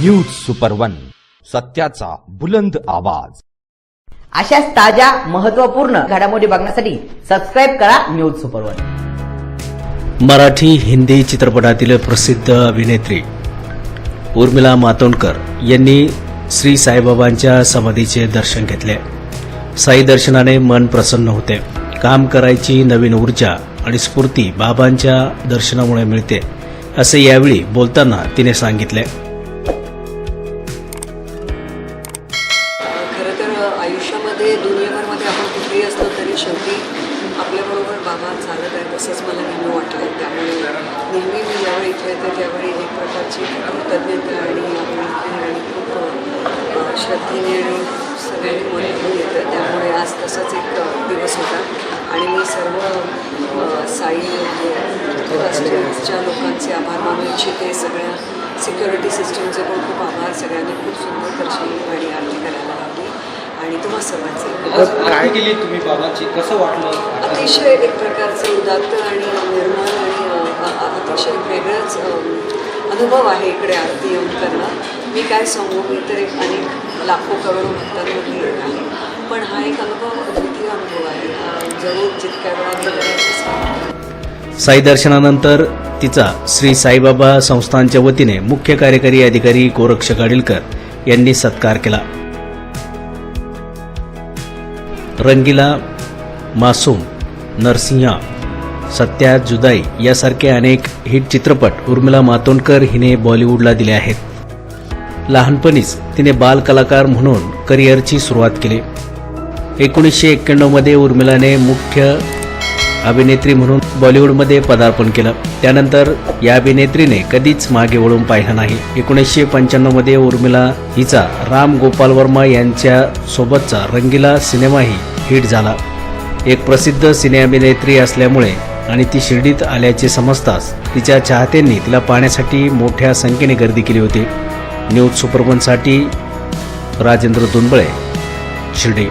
News super one सत्याचा बुलंद आवाज. अशाच ताज्या महत्त्वपूर्ण घडामोडी बघण्यासाठी सबस्क्राईब करा News Super One Marathi Hindi चित्रपटातील प्रसिद्ध अभिनेत्री उर्मिला मातोंडकर यांनी श्री साईबाबांच्या समाधीचे दर्शन घेतले. साई दर्शनाने मन प्रसन्न होते. काम करायची नवीन ऊर्जा आणि स्फूर्ती बाबांच्या दर्शनामुळे मिळते असे यावेळी बोलताना तिने सांगितले. तर आयुष्यामध्ये दुनियाभरमध्ये आपण कुठेही असलो तरी शेवटी आपल्याबरोबर बाबा चालत आहे तसंच मला नेहमी वाटलं त्यामुळे नेहमी मी ज्यावेळी इथे येते त्यावेळी एक प्रकारची कृतज्ञता आणि आणि खूप श्रद्धेने आणि सगळ्यांनी मन घेऊन येतं. त्यामुळे आज तसाच एक दिवस होता. आणि मी सर्व साई ट्रस्टच्या लोकांचे आभार मानू इच्छिते. सगळ्या सिक्युरिटी सिस्टमचे पण खूप आभार. सगळ्यांनी खूप सुंदर दर्शन आणि आरती करायला लावली आणि तुम्हा सर्वांचे. काय केली तुम्ही बाबाची? कसं वाटलं? अतिशय एक प्रकारचं उदात्त आणि निर्मळ आणि अतिशय वेगळंच अनुभव आहे इकडे आरती येऊन करणं. मी काय सांगू? मी तर एक अनेक लाखो करोडो भक्तांमधली एक आहे पण हा एक अनुभव अद्वितीय अनुभव आहे. जरूर जितक्या वेळा साई दर्शनानंतर तिचा श्री साईबाबा संस्थानच्या वतीने मुख्य कार्यकारी अधिकारी गोरक्ष गाडीलकर यांनी सत्कार केला. रंगीला मासूम नरसिंहा सत्या जुदाई यासारखे अनेक हिट चित्रपट उर्मिला मातोंडकर हिने बॉलिवूडला दिले आहेत. लहानपणीच तिने बाल कलाकार म्हणून करिअरची सुरुवात केली. एकोणीसशे एक्क्याण्णवमध्ये उर्मिलाने मुख्य अभिनेत्री म्हणून बॉलिवूडमध्ये पदार्पण केलं. त्यानंतर या अभिनेत्रीने कधीच मागे वळून पाहिलं नाही. एकोणीसशे पंच्याण्णवमध्ये उर्मिला हिचा राम गोपाल वर्मा यांच्या सोबतचा रंगीला सिनेमाही हिट झाला. एक प्रसिद्ध सिने अभिनेत्री असल्यामुळे आणि ती शिर्डीत आल्याचे समजताच तिच्या चाहत्यांनी तिला पाहण्यासाठी मोठ्या संख्येने गर्दी केली होती. न्यूज सुपरवनसाठी राजेंद्र दुनबळे शिर्डी.